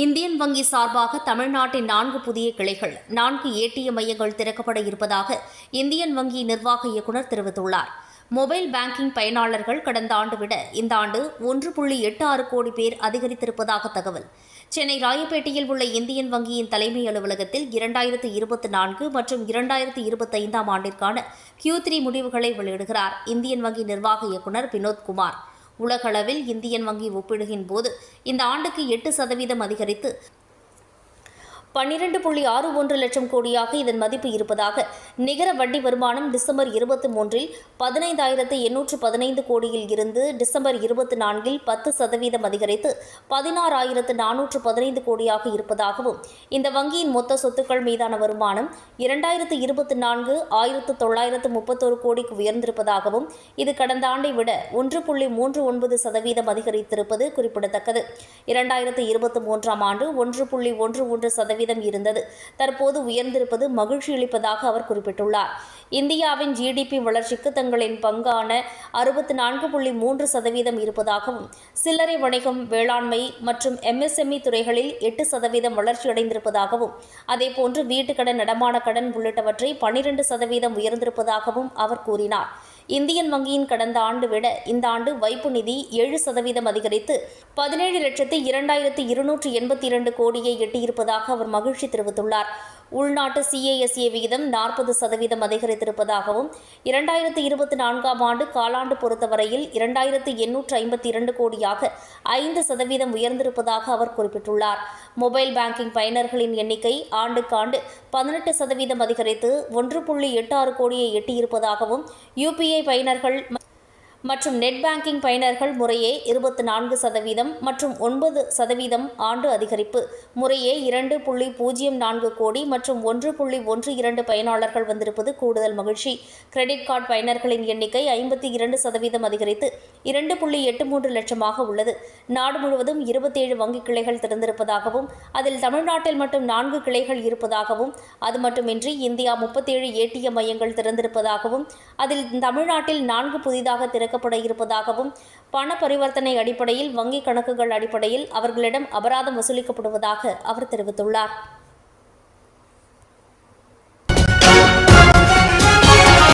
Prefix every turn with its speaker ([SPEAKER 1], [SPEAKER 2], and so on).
[SPEAKER 1] Indian வங்கி சார்பாக தமிழ்நாட்டின் நான்கு புதிய கிளைகள் நான்கு ஏடிஎம் மையங்கள் திறக்கப்பட இருப்பதாக இந்தியன் வங்கி நிர்வாக இயக்குநர் தெரிவித்துள்ளார். மொபைல் பேங்கிங் பயனாளர்கள் கடந்த ஆண்டு விட இந்த ஆண்டு ஒன்று புள்ளி எட்டு ஆறு கோடி பேர் அதிகரித்திருப்பதாக தகவல். சென்னை ராயப்பேட்டையில் உள்ள இந்தியன் வங்கியின் தலைமை அலுவலகத்தில் இரண்டாயிரத்து இருபத்தி நான்கு மற்றும் இரண்டாயிரத்து இருபத்தைந்தாம் ஆண்டிற்கான கியூ த்ரீ முடிவுகளை வெளியிடுகிறார் இந்தியன் வங்கி நிர்வாக இயக்குநர் வினோத் குமார். உலகளவில் இந்தியன் வங்கி ஒப்பிடுகின் போது இந்த ஆண்டுக்கு எட்டு சதவீதம் அதிகரித்து பன்னிரண்டு புள்ளி ஆறு ஒன்று லட்சம் கோடியாக இதன் மதிப்பு இருப்பதாக நிகர வட்டி வருமானம் டிசம்பர் இருபத்தி மூன்றில் பதினைந்தாயிரத்து எண்ணூற்று பதினைந்து கோடியில் இருந்து டிசம்பர் இருபத்தி நான்கில் பத்து சதவீதம் அதிகரித்து பதினாறாயிரத்து நானூற்று பதினைந்து கோடியாக இருப்பதாகவும் இந்த வங்கியின் மொத்த சொத்துக்கள் மீதான வருமானம் இரண்டாயிரத்து இருபத்தி நான்கு ஆயிரத்து தொள்ளாயிரத்து முப்பத்தோரு கோடிக்கு உயர்ந்திருப்பதாகவும் இது கடந்த ஆண்டை விட ஒன்று புள்ளி மூன்று ஒன்பது சதவீதம் அதிகரித்திருப்பது குறிப்பிடத்தக்கது. இரண்டாயிரத்து இருபத்தி மூன்றாம் ஆண்டு ஒன்று புள்ளி ஒன்று ஒன்று சதவீதம் இருந்தது. தற்போது உயர்ந்திருப்பது மகிழ்ச்சி அளிப்பதாக அவர் குறிப்பிட்டுள்ளார். இந்தியாவின் ஜிடிபி வளர்ச்சிக்கு தங்களின் பங்கான அறுபத்தி நான்கு புள்ளி மூன்று சதவீதம் இருப்பதாகவும் சில்லறை வணிகம் வேளாண்மை மற்றும் எம்எஸ்எம்இ துறைகளில் எட்டு சதவீதம் வளர்ச்சியடைந்திருப்பதாகவும் அதேபோன்று வீட்டுக்கடன் நடமான கடன் உள்ளிட்டவற்றை பனிரெண்டு சதவீதம் உயர்ந்திருப்பதாகவும் அவர் கூறினார். இந்தியன் வங்கியின் கடந்த ஆண்டு விட இந்த ஆண்டு வைப்பு நிதி ஏழு சதவீதம் அதிகரித்து பதினேழு லட்சத்து இரண்டாயிரத்து இருநூற்று எண்பத்தி இரண்டு கோடியை எட்டியிருப்பதாக அவர் மகிழ்ச்சி தெரிவித்துள்ளார். உள்நாட்டு சிஏஎஸ்ஏ விகிதம் நாற்பது சதவீதம் அதிகரித்திருப்பதாகவும் இரண்டாயிரத்து இருபத்தி நான்காம் ஆண்டு காலாண்டு பொறுத்தவரையில் இரண்டாயிரத்து எண்ணூற்று ஐம்பத்தி இரண்டு கோடியாக ஐந்து சதவீதம் உயர்ந்திருப்பதாக அவர் குறிப்பிட்டுள்ளார். மொபைல் பேங்கிங் பயனர்களின் எண்ணிக்கை ஆண்டுக்காண்டு பதினெட்டு சதவீதம் அதிகரித்து ஒன்று புள்ளி எட்டு ஆறு கோடியை எட்டியிருப்பதாகவும் யுபிஐ பயனர்கள் மற்றும் நெட் பேங்கிங் பயனர்கள் முறையே இருபத்தி நான்கு சதவீதம் மற்றும் ஒன்பது சதவீதம் ஆண்டு அதிகரிப்பு. முறையே இரண்டு புள்ளி பூஜ்ஜியம் நான்கு கோடி மற்றும் ஒன்று புள்ளி ஒன்று இரண்டு பயனாளர்கள் வந்திருப்பது கூடுதல் மகிழ்ச்சி. கிரெடிட் கார்டு பயனர்களின் எண்ணிக்கை ஐம்பத்தி இரண்டு சதவீதம் அதிகரித்து இரண்டு புள்ளி எட்டு மூன்று லட்சமாக உள்ளது. நாடு முழுவதும் இருபத்தேழு வங்கிக் கிளைகள் திறந்திருப்பதாகவும் அதில் தமிழ்நாட்டில் மட்டும் நான்கு கிளைகள் இருப்பதாகவும் அது மட்டுமின்றி இந்தியா முப்பத்தேழு ஏடிஎம் மையங்கள் திறந்திருப்பதாகவும் அதில் தமிழ்நாட்டில் நான்கு புதிதாக திறக்கப்பட இருப்பதாகவும் பண பரிவர்த்தனை அடிப்படையில் வங்கி கணக்குகள் அடிப்படையில் அவர்களிடம் அபராதம் வசூலிக்கப்படுவதாக அவர் தெரிவித்துள்ளார்.